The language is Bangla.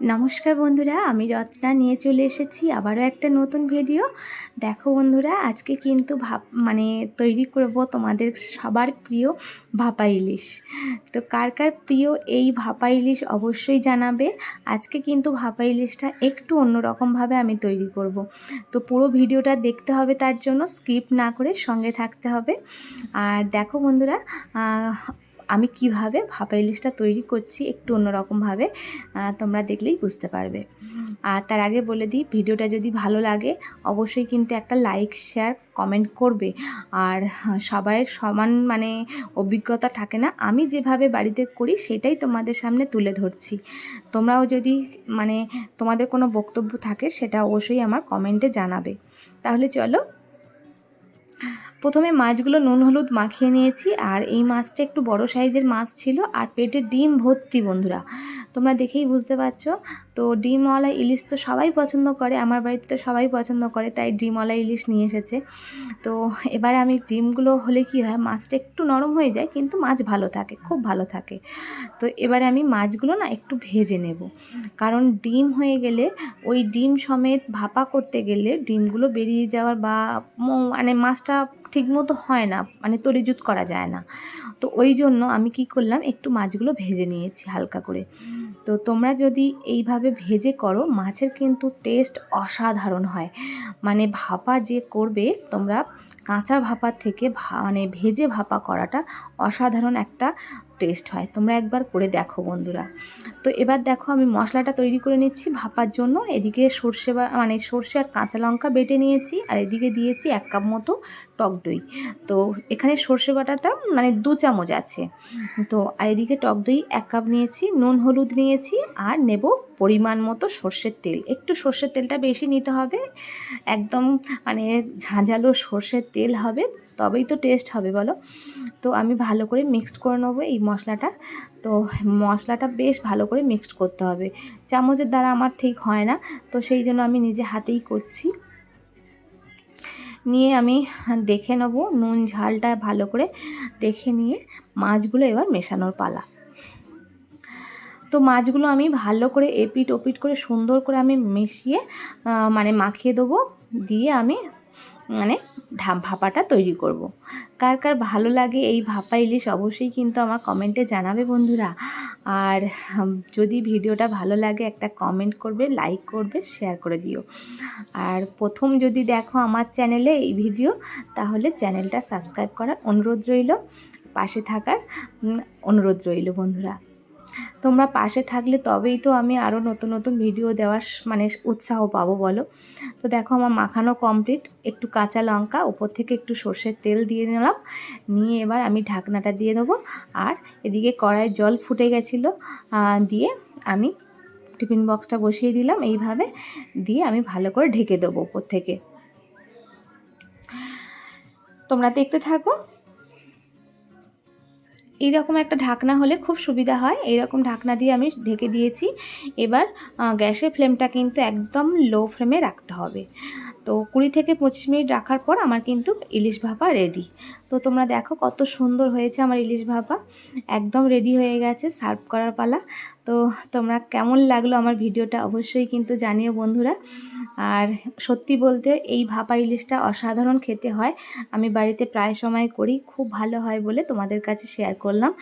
নমস্কার বন্ধুরা, আমি রত্না নিয়ে চলে এসেছি আবারও একটা নতুন ভিডিও দেখো বন্ধুরা, আজকে কিন্তু ভাপ মানে তৈরি করব তোমাদের সবার প্রিয় ভাপা ইলিশ। তো কার কার প্রিয় এই ভাপা ইলিশ অবশ্যই জানাবে। আজকে কিন্তু ভাপা ইলিশটা একটু অন্যরকমভাবে আমি তৈরি করব। তো পুরো ভিডিওটা দেখতে হবে তার জন্য স্কিপ না করে সঙ্গে থাকতে হবে। আর দেখো বন্ধুরা আমি কীভাবে ভাপা ইলিশটা তৈরি করছি একটু অন্যরকমভাবে তোমরা দেখলেই বুঝতে পারবে। আর তার আগে বলে দিই ভিডিওটা যদি ভালো লাগে অবশ্যই কিন্তু একটা লাইক শেয়ার কমেন্ট করবে। আর হ্যাঁ, সবাইয়ের সমান মানে অভিজ্ঞতা থাকে না আমি যেভাবে বাড়িতে করি সেটাই তোমাদের সামনে তুলে ধরছি। তোমরাও যদি মানে তোমাদের কোনো বক্তব্য থাকে সেটা অবশ্যই আমার কমেন্টে জানাবে। তাহলে চলো প্রথমে মাছগুলো নুন হলুদ মাখিয়ে নিয়েছি, আর এই মাছটা একটু বড় সাইজের মাছ ছিল, আর পেটে ডিম ভর্তি বন্ধুরা। তোমরা দেখেই বুঝতে পারছ। তো ডিমওয়ালা ইলিশ তো সবাই পছন্দ করে, আমার বাড়িতে তো সবাই পছন্দ করে, তাই ডিমওয়ালা ইলিশ নিয়ে এসেছে। তো এবারে আমি ডিমগুলো হলে কি হয়, মাছটা একটু নরম হয়ে যায়, কিন্তু মাছ ভালো থাকে, খুব ভালো থাকে। তো এবারে আমি মাছগুলো না একটু ভেজে নেব। কারণ ডিম হয়ে গেলে, ওই ডিম সমেত ভাপা করতে গেলে ডিমগুলো বেরিয়ে যাওয়ার বা মানে মাছটা ঠিকমতো হয় না মানে তরিজুত করা যায় না। তো ওই জন্য আমি কি করলাম, একটু মাছগুলো ভেজে নিয়েছি হালকা করে। তো তোমরা যদি এইভাবে ভেজে করো, মাছের কিন্তু টেস্ট অসাধারণ হয়। মানে ভাপা যে করবে, তোমরা কাঁচা ভাপার থেকে মানে ভেজে ভাপা করাটা অসাধারণ একটা টেস্ট হয়। তোমরা একবার করে দেখো বন্ধুরা। তো এবার দেখো আমি মশলাটা তৈরি করে নিচ্ছি ভাপার জন্য। এদিকে সর্ষে বা মানে সর্ষে আর কাঁচা লঙ্কা বেটে নিয়েছি। আর এদিকে দিয়েছি এক কাপ মতো টক দই। তো এখানে সর্ষে বাটাটা মানে দু চামচ আছে। তো আর এদিকে টক দই এক কাপ নিয়েছি, নুন হলুদ নিয়েছি আর নেব পরিমাণ মতো সর্ষের তেল। একটু সর্ষের তেলটা বেশি নিতে হবে। একদম মানে ঝাঁঝালো সর্ষের তেল হবে, তবেই তো টেস্ট হবে বলো। তো আমি ভালো করে মিক্সড করে নেব এই মশলাটা। তো মশলাটা বেশ ভালো করে মিক্সড করতে হবে। চামচের দ্বারা আমার ঠিক হয় না, তো সেই জন্য আমি নিজে হাতেই করছি। নিয়ে আমি দেখে নেব নুন ঝালটা ভালো করে দেখে নিয়ে মাছগুলো এবার মেশানোর পালা। তো মাছগুলো আমি ভালো করে এপিট ওপিট করে সুন্দর করে আমি মিশিয়ে মানে মাখিয়ে দেবো। দিয়ে আমি মানে ঢা- ভাপাটা তৈরি করব। কার কার ভালো লাগে এই ভাপা ইলিশ অবশ্যই কিন্তু আমার কমেন্টে জানাবে বন্ধুরা। আর যদি ভিডিওটা ভালো লাগে একটা কমেন্ট করবে, লাইক করবে, শেয়ার করে দিও। আর প্রথম যদি দেখো আমার চ্যানেলে এই ভিডিও, তাহলে চ্যানেলটা সাবস্ক্রাইব করার অনুরোধ রইল। পাশে থাকার অনুরোধ রইল বন্ধুরা। তোমরা পাশে থাকলে তবেই তো আমি আরও নতুন নতুন ভিডিও দেওয়ার মানে উৎসাহ পাবো, বলো? তো দেখো আমার মাখানো কমপ্লিট একটু কাঁচা লঙ্কা, ওপর থেকে একটু সর্ষের তেল দিয়ে নিলাম। নিয়ে এবার আমি ঢাকনাটা দিয়ে দেবো। আর এদিকে কড়াইয়ের জল ফুটে গেছিল দিয়ে আমি টিফিন বক্সটা বসিয়ে দিলাম। এইভাবে দিয়ে আমি ভালো করে ঢেকে দেবো উপর থেকে। তোমরা দেখতে থাকো। এইরকম একটা ঢাকনা হলে খুব সুবিধা হয়। এইরকম ঢাকনা দিয়ে আমি ঢেকে দিয়েছি। এবার গ্যাসের ফ্লেমটা কিন্তু একদম লো ফ্লেমে রাখতে হবে। তো কুড়ি থেকে পঁচিশ মিনিট রাখার পর আমার কিন্তু ইলিশ ভাপা রেডি তো তোমরা দেখো কত সুন্দর হয়েছে আমার ইলিশ ভাপা। একদম রেডি হয়ে গেছে সার্ভ করার পালা। তো তোমরা কেমন লাগল আমার ভিডিওটা অবশ্যই কিন্তু জানিও বন্ধুরা। আর সত্যি বলতে এই ভাপা ইলিশটা অসাধারণ খেতে হয়। আমি বাড়িতে প্রায় সময় করি, খুব ভালো হয় বলে তোমাদের কাছে শেয়ার করলাম।